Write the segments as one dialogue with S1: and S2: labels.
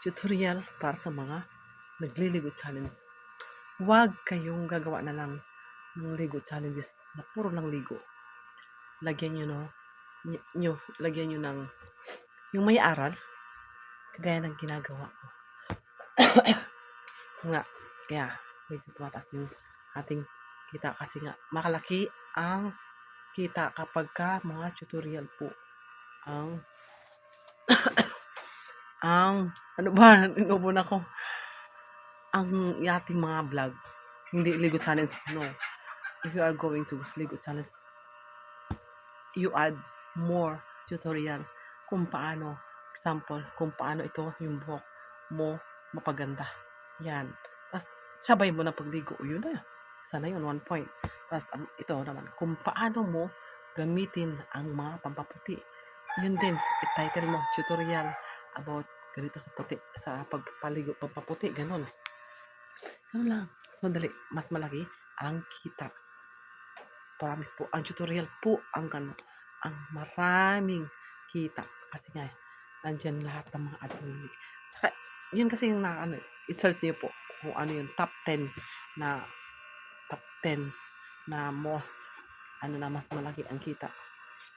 S1: tutorial para sa mga nagliligo challenge. Huwag kayong gagawa na lang ng ligo challenges na puro lang ligo. Lagyan nyo, no, ny- nyo, lagyan nyo ng yung may aral, kagaya ng ginagawa ko. nga, kaya medyo tumataas yung ating kita kasi nga makalaki ang kita kapag ka mga tutorial po ang ang ano ba inubo na ko ang yating mga vlog hindi ligo challenge no. If you are going to ligo challenge you add more tutorial kung paano example kung paano ito yung buhok mo mapaganda. Yan. Tapos sabay mo na pagligo. Yun na sana yun one point. Tapos um, ito naman kung paano mo gamitin ang mga pampaputi. Yun din i-title mo tutorial about ganito sa puti sa pagpapaligo pampaputi ganun. Ganun lang mas madali mas malaki ang kita. Promise po ang tutorial po ang ano ang maraming kita. Kasi nga nandyan lahat ng mga ads tsaka yun kasi yung na ano i-search niyo po kung ano yung top 10 na top 10 na most ano na mas malaki ang kita.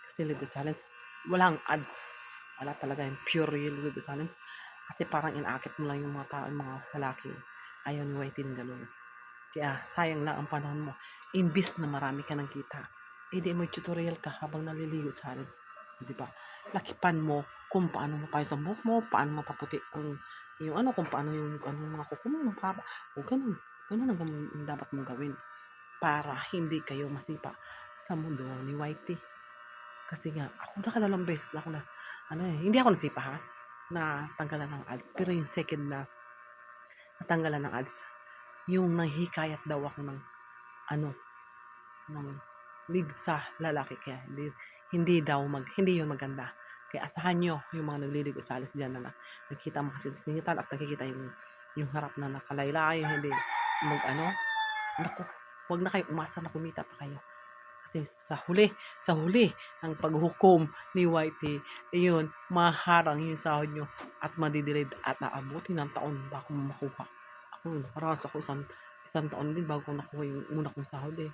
S1: Kasi Ligo Challenge walang ads wala talaga yung pure yung Ligo Challenge kasi parang inaakit mo lang yung mga tao yung mga lalaki. Ayaw ni Whitey ng ganun kaya sayang na ang panahon mo. Imbis na marami ka ng kita eh di mo tutorial ka habang naliligo challenge. Di ba? Lakipan mo kung paano mo tayo sa buhok mo paano mapaputi ang yung ano kung paano yung ano mga kuko mo para o ganun. Ganun ang dapat mong gawin para hindi kayo masipa sa mundo ni Whitey. Kasi nga ako nakalalang beses na ako na ano eh hindi ako nasipa ha? Na tanggalan ng ads. Pero yung second na natanggalan ng ads yung nahikayat daw ako ng ano ng live sa lalaki. Kaya hindi hindi daw mag hindi yun maganda. Kaya asahan nyo yung mga nagliligo sa alis dyan na, na nakikita mo kasi singitan at nakikita yung yung harap na nakalaylay hindi mag ano. Naku huwag na kayo umasa na kumita pa kayo kasi sa huli sa huli ng paghukom ni Whitey ayun maharang yung sahod nyo at madidelay at aabutin ng taon bago mo makuha. Ako nakaranas ako isang isang taon din bago nakuha yung una kong sahod eh.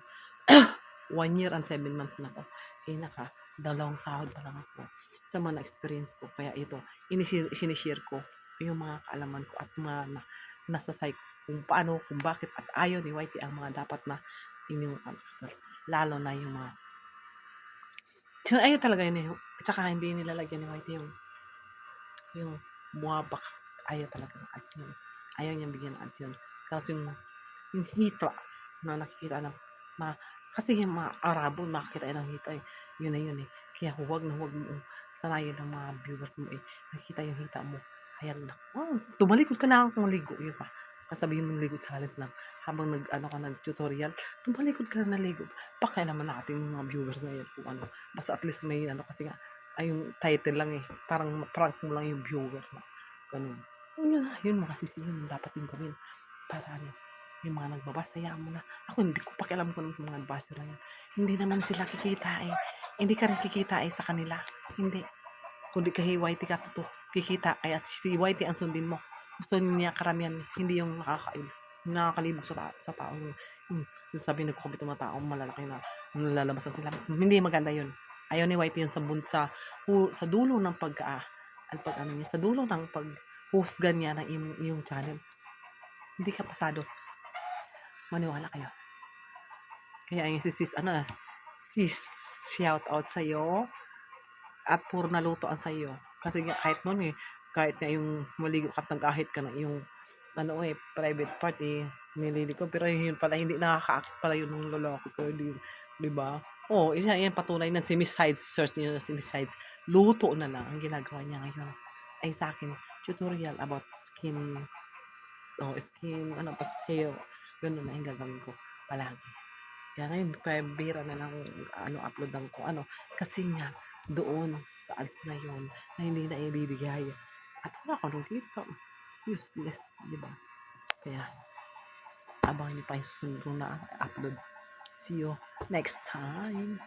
S1: One year and seven months na ako. Kaya naka dalawang sahod pa lang ako sa mga experience ko. Kaya ito sinishare ko yung mga kaalaman ko at mga na, nasa site kung paano kung bakit at ayaw ni Whitey ang mga dapat na inyong lalo na yung mga ayaw talaga yun eh tsaka hindi nilalagyan ni Whitey yung yung buwabak ayaw talaga ng ads yun. Ayaw niyang bigyan ng ads yun. Kasi yung yung hita na nakikita na ma, kasi yung mga Arabo makikita ng hita eh yun na yun eh. Kaya huwag na huwag mo sanayin ng mga viewers mo eh nakikita yung hita mo kaya na. Oh, tumalikod ka na kung ligo yun pa. Kasabihin mo ligo challenge lang habang nag ano ka nag tutorial tumalikod ka na ligo pakialaman natin yung mga viewers na yan kung ano basta at least may ano kasi nga ay yung title lang eh parang prank mo lang yung viewer mo ganun. Yun nga yun mga sisi yun dapat yung gawin para ano yung mga nagbabasa hayaan mo na. Ako hindi ko pakialam ko sa mga basher na yan hindi naman sila kikita eh. Hindi ka rin kikita eh sa kanila. Hindi. Kundi kay Whitey ka tuto kikita. Kaya si Whitey ang sundin mo. Gusto niya karamihan hindi yung nakakaib nakakalibog sa, ta- sa tao. Yung sinasabi nagkukubit ng mga tao malalaki na nalalabasan sila. Hindi maganda yun. Ayaw ni Whitey yun sa bun sa, hu, sa dulo ng pag ah, ang pag ano niya sa dulo ng pag husgan niya ng iyong, iyong channel. Hindi ka pasado. Maniwala kayo. Kaya yung si sis ano sis shout out sa iyo at puro naluto ang sa iyo kasi nga kahit noon eh kahit nga yung maligo ka at ka na yung ano eh private part eh nililigo pero yun pala hindi nakaka-act pala yun ng lalaki ko di, di ba? Oh isa yan patunay na si Miss Sides search niyo si Miss Sides luto na lang ang ginagawa niya ngayon. Ay sa akin tutorial about skin oh skin ano pa hair. Ganun na yung gagawin ko palagi. Kaya ngayon kaya bira na lang ano upload lang ko. Ano kasi nga doon sa ads na yon na hindi na ibibigay. At wala ka nung kita useless di ba? Kaya abangan niyo pa yung susunod na upload see you next time